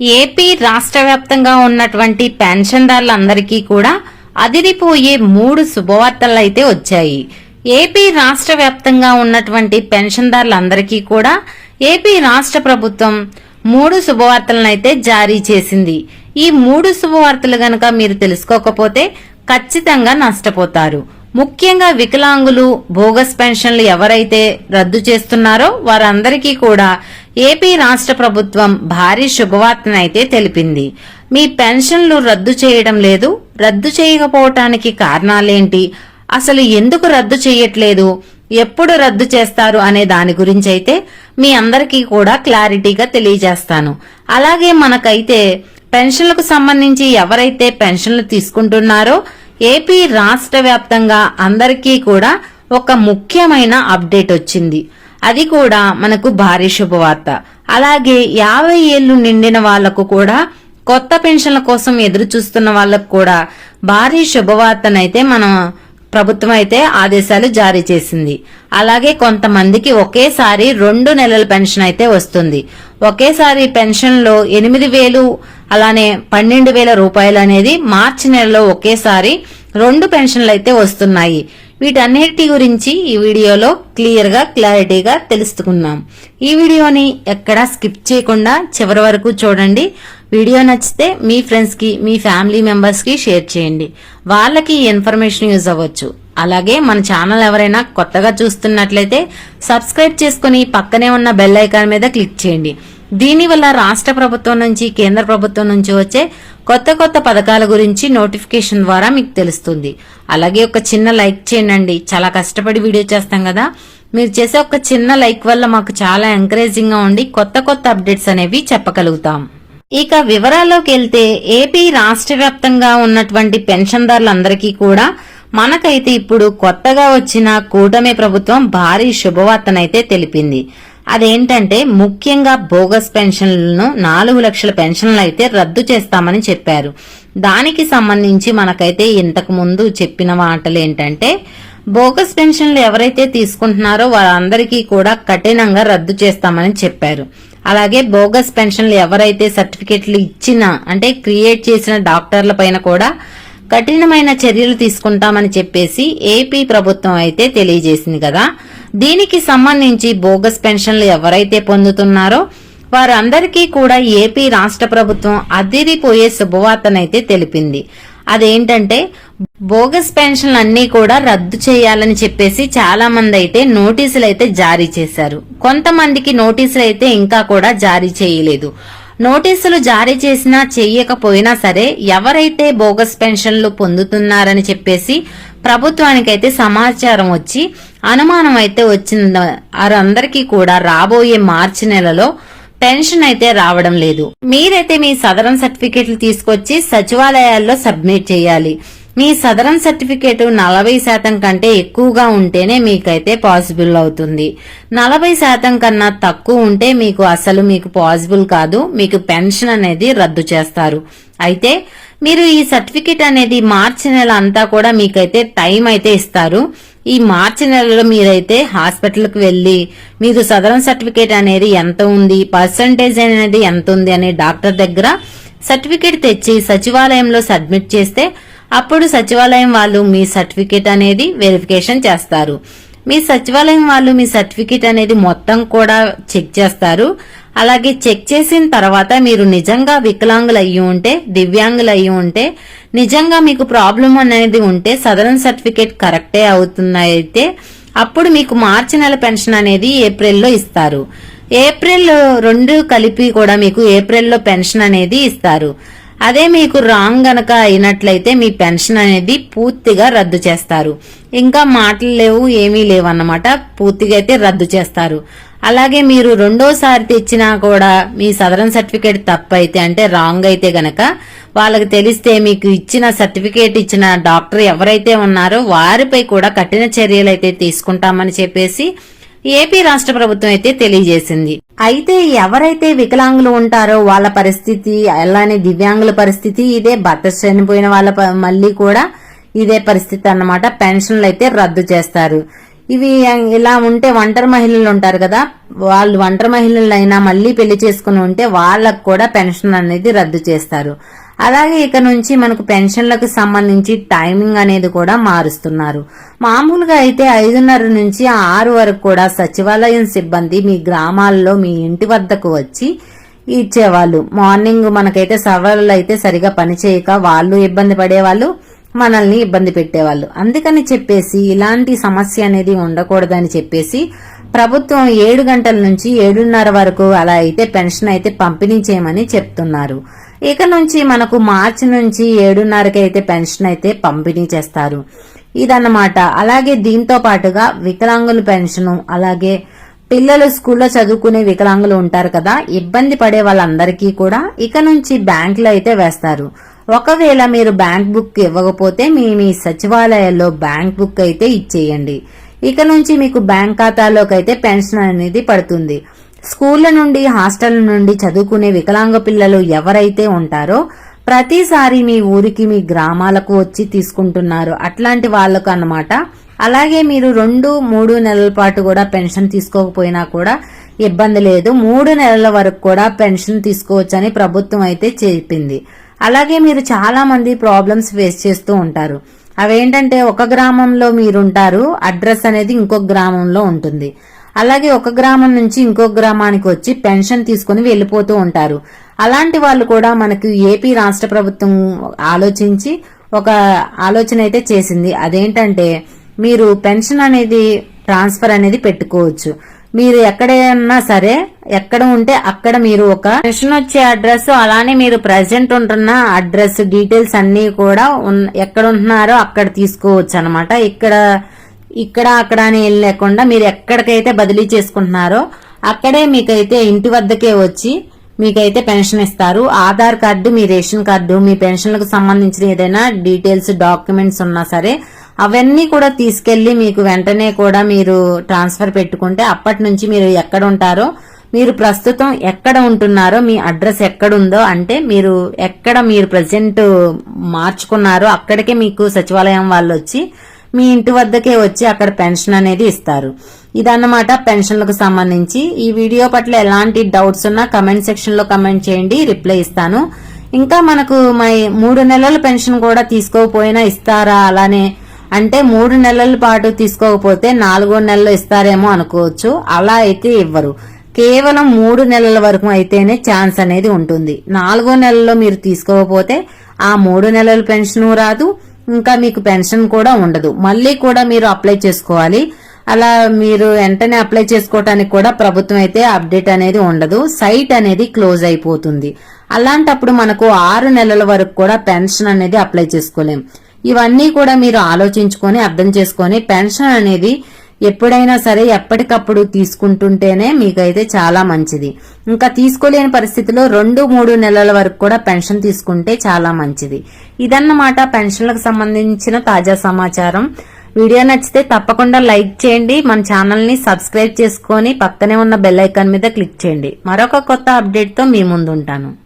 AP రాష్ట్ర వ్యాప్తంగా ఉన్నటువంటి పెన్షన్దారులందరికీ కూడా అదిరిపోయే మూడు శుభవార్తలు అయితే వచ్చాయి. ఏపీ రాష్ట్ర వ్యాప్తంగా ఉన్నటువంటి పెన్షన్దారులందరికీ కూడా ఏపీ రాష్ట్ర ప్రభుత్వం మూడు శుభవార్తలను అయితే జారీ చేసింది. ఈ మూడు శుభవార్తలు గనక మీరు తెలుసుకోకపోతే ఖచ్చితంగా నష్టపోతారు. ముఖ్యంగా వికలాంగులు బోగస్ పెన్షన్లు ఎవరైతే రద్దు చేస్తున్నారో వారందరికీ కూడా ఏపీ రాష్ట్ర ప్రభుత్వం భారీ శుభవార్తనైతే తెలిపింది. మీ పెన్షన్లు రద్దు చేయడం లేదు. రద్దు చేయకపోవటానికి కారణాలేంటి? అసలు ఎందుకు రద్దు చేయట్లేదు? ఎప్పుడు రద్దు చేస్తారు అనే దాని గురించి అయితే మీ అందరికీ కూడా క్లారిటీగా తెలియజేస్తాను. అలాగే మనకైతే పెన్షన్లకు సంబంధించి ఎవరైతే పెన్షన్లు తీసుకుంటున్నారో ఏపీ రాష్ట్ర వ్యాప్తంగా అందరికీ కూడా ఒక ముఖ్యమైన అప్డేట్ వచ్చింది. అది కూడా మనకు భారీ శుభవార్త. అలాగే యాభై ఏళ్ళు నిండిన వాళ్ళకు కూడా కొత్త పెన్షన్ల కోసం ఎదురు చూస్తున్న వాళ్ళకు కూడా భారీ శుభవార్తనైతే మనం ప్రభుత్వం అయితే ఆదేశాలు జారీ చేసింది. అలాగే కొంతమందికి ఒకేసారి రెండు నెలల పెన్షన్ అయితే వస్తుంది. ఒకేసారి పెన్షన్లో ఎనిమిది వేలు అలానే పన్నెండు వేల రూపాయలు అనేది మార్చి నెలలో ఒకేసారి రెండు పెన్షన్లు అయితే వస్తున్నాయి. వీటన్నిటి గురించి ఈ వీడియోలో క్లియర్గా క్లారిటీగా తెలుసుకున్నాం. ఈ వీడియోని ఎక్కడా స్కిప్ చేయకుండా చివరి వరకు చూడండి. వీడియో నచ్చితే మీ ఫ్రెండ్స్కి మీ ఫ్యామిలీ మెంబర్స్కి షేర్ చేయండి. వాళ్ళకి ఈ ఇన్ఫర్మేషన్ యూజ్ అవ్వచ్చు. అలాగే మన ఛానల్ ఎవరైనా కొత్తగా చూస్తున్నట్లయితే సబ్స్క్రైబ్ చేసుకుని పక్కనే ఉన్న బెల్ ఐకాన్ మీద క్లిక్ చేయండి. దీనివల్ల రాష్ట్ర ప్రభుత్వం నుంచి కేంద్ర ప్రభుత్వం నుంచి వచ్చే కొత్త కొత్త పథకాల గురించి నోటిఫికేషన్ ద్వారా మీకు తెలుస్తుంది. అలాగే ఒక చిన్న లైక్ చేయండి. చాలా కష్టపడి వీడియో చేస్తాం కదా. మీరు చేసే ఒక చిన్న లైక్ వల్ల మాకు చాలా ఎంకరేజింగ్గా ఉండి కొత్త కొత్త అప్డేట్స్ అనేవి చెప్పగలుగుతాం. ఇక వివరాల్లోకి వెళ్తే ఏపీ రాష్ట్ర వ్యాప్తంగా ఉన్నటువంటి పెన్షన్దారులందరికీ కూడా మనకైతే ఇప్పుడు కొత్తగా వచ్చిన కూటమి ప్రభుత్వం భారీ శుభవార్తనైతే తెలిపింది. అదేంటంటే ముఖ్యంగా బోగస్ పెన్షన్లను నాలుగు లక్షల పెన్షన్లు అయితే రద్దు చేస్తామని చెప్పారు. దానికి సంబంధించి మనకైతే ఇంతకు ముందు చెప్పిన మాటలు ఏంటంటే బోగస్ పెన్షన్లు ఎవరైతే తీసుకుంటున్నారో వారందరికీ కూడా కఠినంగా రద్దు చేస్తామని చెప్పారు. అలాగే బోగస్ పెన్షన్లు ఎవరైతే సర్టిఫికెట్లు ఇచ్చిన అంటే క్రియేట్ చేసిన డాక్టర్ల పైన కూడా కఠినమైన చర్యలు తీసుకుంటామని చెప్పేసి ఏపీ ప్రభుత్వం అయితే తెలియజేసింది కదా. దీనికి సంబంధించి బోగస్ పెన్షన్లు ఎవరైతే పొందుతున్నారో వారందరికీ కూడా ఏపీ రాష్ట్ర ప్రభుత్వం అదిరిపోయే శుభవార్తనైతే తెలిపింది. అదేంటంటే బోగస్ పెన్షన్లు అన్నీ కూడా రద్దు చేయాలని చెప్పేసి చాలా మంది అయితే నోటీసులు అయితే జారీ చేశారు. కొంతమందికి నోటీసులు అయితే ఇంకా కూడా జారీ చేయలేదు. నోటీసులు జారీ చేసినా చేయకపోయినా సరే ఎవరైతే బోగస్ పెన్షన్లు పొందుతున్నారని చెప్పేసి ప్రభుత్వానికైతే సమాచారం వచ్చి అనుమానం అయితే వచ్చింది. వారందరికీ కూడా రాబోయే మార్చి నెలలో పెన్షన్ అయితే రావడం లేదు. మీరైతే మీ సదరన్ సర్టిఫికేట్లు తీసుకొచ్చి సచివాలయాల్లో సబ్మిట్ చేయాలి. మీ సదరన్ సర్టిఫికేట్ నలభై శాతం కంటే ఎక్కువగా ఉంటేనే మీకైతే పాసిబుల్ అవుతుంది. నలభై శాతం కన్నా తక్కువ ఉంటే మీకు అసలు మీకు పాసిబుల్ కాదు. మీకు పెన్షన్ అనేది రద్దు చేస్తారు. అయితే మీరు ఈ సర్టిఫికేట్ అనేది మార్చి నెల అంతా కూడా మీకైతే టైం అయితే ఇస్తారు. ఈ మార్చి నెలలో మీరైతే హాస్పిటల్కి వెళ్ళి మీరు సదరన్ సర్టిఫికేట్ అనేది ఎంత ఉంది పర్సంటేజ్ అనేది ఎంత ఉంది అనే డాక్టర్ దగ్గర సర్టిఫికేట్ తెచ్చి సచివాలయంలో సబ్మిట్ చేస్తే అప్పుడు సచివాలయం వాళ్ళు మీ సర్టిఫికేట్ అనేది వెరిఫికేషన్ చేస్తారు. మీ సచివాలయం వాళ్ళు మీ సర్టిఫికేట్ అనేది మొత్తం కూడా చెక్ చేస్తారు. అలాగే చెక్ చేసిన తర్వాత మీరు నిజంగా వికలాంగులు అయ్యి ఉంటే దివ్యాంగులు అయ్యి ఉంటే నిజంగా మీకు ప్రాబ్లం అనేది ఉంటే సదరన్ సర్టిఫికేట్ కరెక్టే అవుతున్నాయితే అప్పుడు మీకు మార్చి నెల పెన్షన్ అనేది ఏప్రిల్లో ఇస్తారు. ఏప్రిల్ రెండు కలిపి కూడా మీకు ఏప్రిల్లో పెన్షన్ అనేది ఇస్తారు. అదే మీకు రాంగ్ గనక అయినట్లయితే మీ పెన్షన్ అనేది పూర్తిగా రద్దు చేస్తారు. ఇంకా మాటలు లేవు ఏమీ లేవు అన్నమాట. పూర్తిగా అయితే రద్దు చేస్తారు. అలాగే మీరు రెండోసారి తెచ్చినా కూడా మీ సదరన్ సర్టిఫికేట్ తప్పు అయితే అంటే రాంగ్ అయితే గనక వాళ్ళకి తెలిస్తే మీకు ఇచ్చిన సర్టిఫికేట్ ఇచ్చిన డాక్టర్ ఎవరైతే ఉన్నారో వారిపై కూడా కఠిన చర్యలు అయితే తీసుకుంటామని చెప్పేసి ఏపీ రాష్ట్ర ప్రభుత్వం అయితే తెలియజేసింది. అయితే ఎవరైతే వికలాంగులు ఉంటారో వాళ్ళ పరిస్థితి అలానే దివ్యాంగుల పరిస్థితి ఇదే భర్త చనిపోయిన వాళ్ళ మళ్ళీ కూడా ఇదే పరిస్థితి అన్నమాట. పెన్షన్లు అయితే రద్దు చేస్తారు. ఇవి ఇలా ఉంటే ఒంటరి మహిళలు ఉంటారు కదా వాళ్ళు ఒంటరి మహిళలైనా మళ్ళీ పెళ్ళి చేసుకుని ఉంటే వాళ్ళకు కూడా పెన్షన్ అనేది రద్దు చేస్తారు. అలాగే ఇక నుంచి మనకు పెన్షన్లకు సంబంధించి టైమింగ్ అనేది కూడా మారుస్తున్నారు. మామూలుగా అయితే ఐదున్నర నుంచి ఆరు వరకు కూడా సచివాలయం సిబ్బంది మీ గ్రామాల్లో మీ ఇంటి వద్దకు వచ్చి ఇచ్చేవాళ్ళు. మార్నింగ్ మనకైతే సవాళ్ళు అయితే సరిగా పనిచేయక వాళ్ళు ఇబ్బంది పడేవాళ్ళు మనల్ని ఇబ్బంది పెట్టేవాళ్ళు. అందుకని చెప్పేసి ఇలాంటి సమస్య అనేది ఉండకూడదని చెప్పేసి ప్రభుత్వం ఏడు గంటల నుంచి ఏడున్నర వరకు అలా అయితే పెన్షన్ అయితే పంపిణీ చేయమని చెప్తున్నారు. ఇక నుంచి మనకు మార్చి నుంచి ఏడున్నరకి అయితే పెన్షన్ అయితే పంపిణీ చేస్తారు. ఇదన్నమాట. అలాగే దీంతో పాటుగా వికలాంగుల పెన్షన్ అలాగే పిల్లలు స్కూల్లో చదువుకునే వికలాంగులు ఉంటారు కదా ఇబ్బంది పడే వాళ్ళందరికీ కూడా ఇక నుంచి బ్యాంకులో అయితే వేస్తారు. ఒకవేళ మీరు బ్యాంక్ బుక్ ఇవ్వకపోతే మీ మీ సచివాలయాల్లో బ్యాంక్ బుక్ అయితే ఇచ్చేయండి. ఇక నుంచి మీకు బ్యాంక్ ఖాతాలోకి అయితే పెన్షన్ అనేది పడుతుంది. స్కూళ్ళ నుండి హాస్టల్ నుండి చదువుకునే వికలాంగ పిల్లలు ఎవరైతే ఉంటారో ప్రతిసారి మీ ఊరికి మీ గ్రామాలకు వచ్చి తీసుకుంటున్నారు. అట్లాంటి వాళ్ళకు అన్నమాట. అలాగే మీరు రెండు మూడు నెలల పాటు కూడా పెన్షన్ తీసుకోకపోయినా కూడా ఇబ్బంది లేదు. మూడు నెలల వరకు కూడా పెన్షన్ తీసుకోవచ్చని ప్రభుత్వం అయితే చెప్పింది. అలాగే మీరు చాలా మంది ప్రాబ్లమ్స్ ఫేస్ చేస్తూ ఉంటారు. అవేంటంటే ఒక గ్రామంలో మీరుంటారు అడ్రస్ అనేది ఇంకొక గ్రామంలో ఉంటుంది. అలాగే ఒక గ్రామం నుంచి ఇంకో గ్రామానికి వచ్చి పెన్షన్ తీసుకుని వెళ్ళిపోతూ ఉంటారు. అలాంటి వాళ్ళు కూడా మనకు ఏపీ రాష్ట్ర ప్రభుత్వం ఆలోచించి ఒక ఆలోచన అయితే చేసింది. అదేంటంటే మీరు పెన్షన్ అనేది ట్రాన్స్ఫర్ అనేది పెట్టుకోవచ్చు. మీరు ఎక్కడైనా సరే ఎక్కడ ఉంటే అక్కడ మీరు ఒక పెన్షన్ వచ్చే అడ్రస్ అలానే మీరు ప్రజెంట్ ఉంటున్న అడ్రస్ డీటెయిల్స్ అన్ని కూడా ఉన్- ఎక్కడ ఉంటున్నారో అక్కడ తీసుకోవచ్చు అనమాట ఇక్కడ ఇక్కడ అక్కడ అని ఏం లేకుండా మీరు ఎక్కడికైతే బదిలీ చేసుకుంటున్నారో అక్కడే మీకైతే ఇంటి వద్దకే వచ్చి మీకైతే పెన్షన్ ఇస్తారు. ఆధార్ కార్డు మీ రేషన్ కార్డు మీ పెన్షన్లకు సంబంధించిన ఏదైనా డీటెయిల్స్ డాక్యుమెంట్స్ ఉన్నా సరే అవన్నీ కూడా తీసుకెళ్ళి మీకు వెంటనే కూడా మీరు ట్రాన్స్ఫర్ పెట్టుకుంటే అప్పటి నుంచి మీరు ఎక్కడ ఉంటారో మీరు ప్రస్తుతం ఎక్కడ ఉంటున్నారో మీ అడ్రస్ ఎక్కడ ఉందో అంటే మీరు ఎక్కడ మీరు ప్రజెంట్ మార్చుకున్నారో అక్కడికే మీకు సచివాలయం వాళ్ళు వచ్చి మీ ఇంటి వద్దకే వచ్చి అక్కడ పెన్షన్ అనేది ఇస్తారు. ఇదన్నమాట పెన్షన్లకు సంబంధించి. ఈ వీడియో పట్ల ఎలాంటి డౌట్స్ ఉన్నా కమెంట్ సెక్షన్లో కమెంట్ చేయండి రిప్లై ఇస్తాను. ఇంకా మనకు మై మూడు నెలల పెన్షన్ కూడా తీసుకోకపోయినా ఇస్తారా అలానే? అంటే మూడు నెలల పాటు తీసుకోకపోతే నాలుగో నెలలో ఇస్తారేమో అనుకోవచ్చు. అలా అయితే ఇవ్వరు. కేవలం మూడు నెలల వరకు అయితేనే ఛాన్స్ అనేది ఉంటుంది. నాలుగో నెలలో మీరు తీసుకోకపోతే ఆ మూడు నెలల పెన్షన్ రాదు. ఇంకా మీకు పెన్షన్ కూడా ఉండదు. మళ్ళీ కూడా మీరు అప్లై చేసుకోవాలి. అలా మీరు వెంటనే అప్లై చేసుకోవటానికి కూడా ప్రభుత్వం అయితే అప్డేట్ అనేది ఉండదు. సైట్ అనేది క్లోజ్ అయిపోతుంది. అలాంటప్పుడు మనకు ఆరు నెలల వరకు కూడా పెన్షన్ అనేది అప్లై చేసుకోలేం. ఇవన్నీ కూడా మీరు ఆలోచించుకొని అర్థం చేసుకొని పెన్షన్ అనేది ఎప్పుడైనా సరే ఎప్పటికప్పుడు తీసుకుంటుంటేనే మీకైతే చాలా మంచిది. ఇంకా తీసుకోలేని పరిస్థితిలో రెండు మూడు నెలల వరకు కూడా పెన్షన్ తీసుకుంటే చాలా మంచిది. ఇదన్నమాట పెన్షన్లకు సంబంధించిన తాజా సమాచారం. వీడియో నచ్చితే తప్పకుండా లైక్ చేయండి. మన ఛానల్ని సబ్స్క్రైబ్ చేసుకొని పక్కనే ఉన్న బెల్ ఐకాన్ మీద క్లిక్ చేయండి. మరొక కొత్త అప్డేట్తో మీ ముందుంటాను.